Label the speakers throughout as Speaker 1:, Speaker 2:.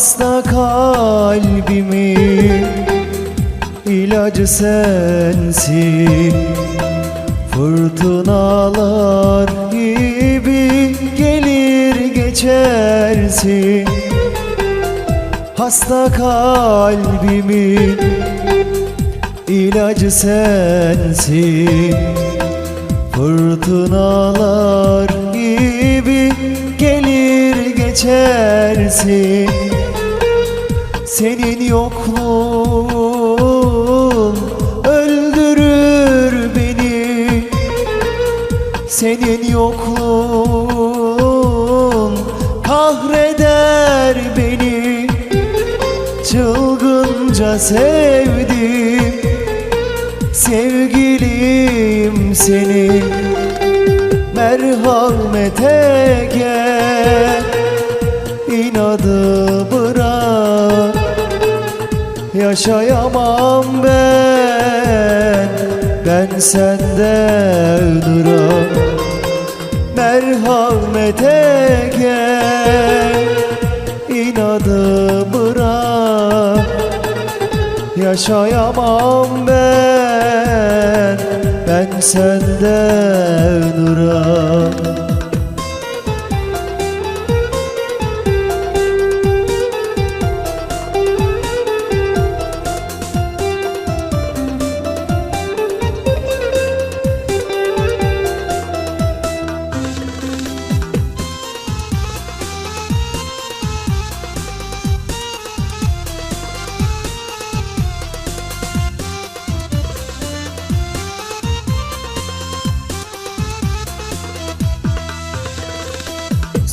Speaker 1: Hasta kalbimin ilacı sensin. Fırtınalar gibi gelir geçersin. Hasta kalbimin ilacı sensin. Fırtınalar gibi gelir geçersin Senin yokluğun öldürür beni. Senin yokluğun kahreder beni. Çılgınca sevdim Sevgilim seni. Merhamete gel Yaşayamam ben. Ben senden ırak Merhamete gel. İnadı bırak. Yaşayamam ben. Ben senden ırak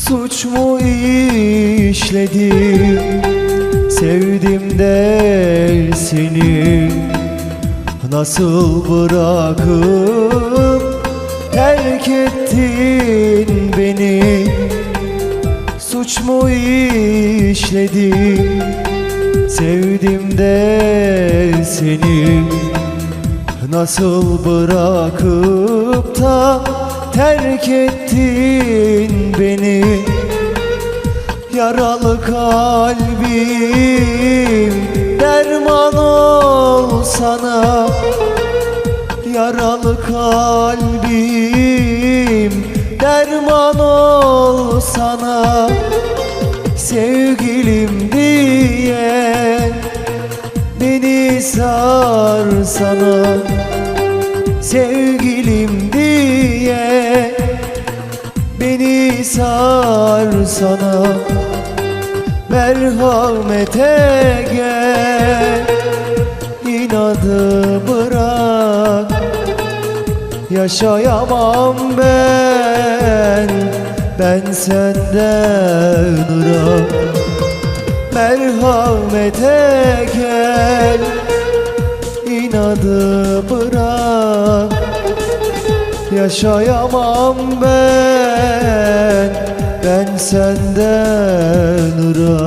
Speaker 1: Suç mu işledim? Sevdim de seni. Nasıl bırakıp Terk ettin beni? Suç mu işledim? Sevdim de seni. Nasıl bırakıp da terk ettin beni. Yaralı kalbim derman ol sana. Yaralı kalbim derman ol sana. Sevgilim diye beni sar sana Sevgilim diye beni sar sana. Merhamete gel inadı bırak. Yaşayamam ben Ben senden ırak Merhamete gel inadı bırak Yaşayamam ben. Ben senden ırak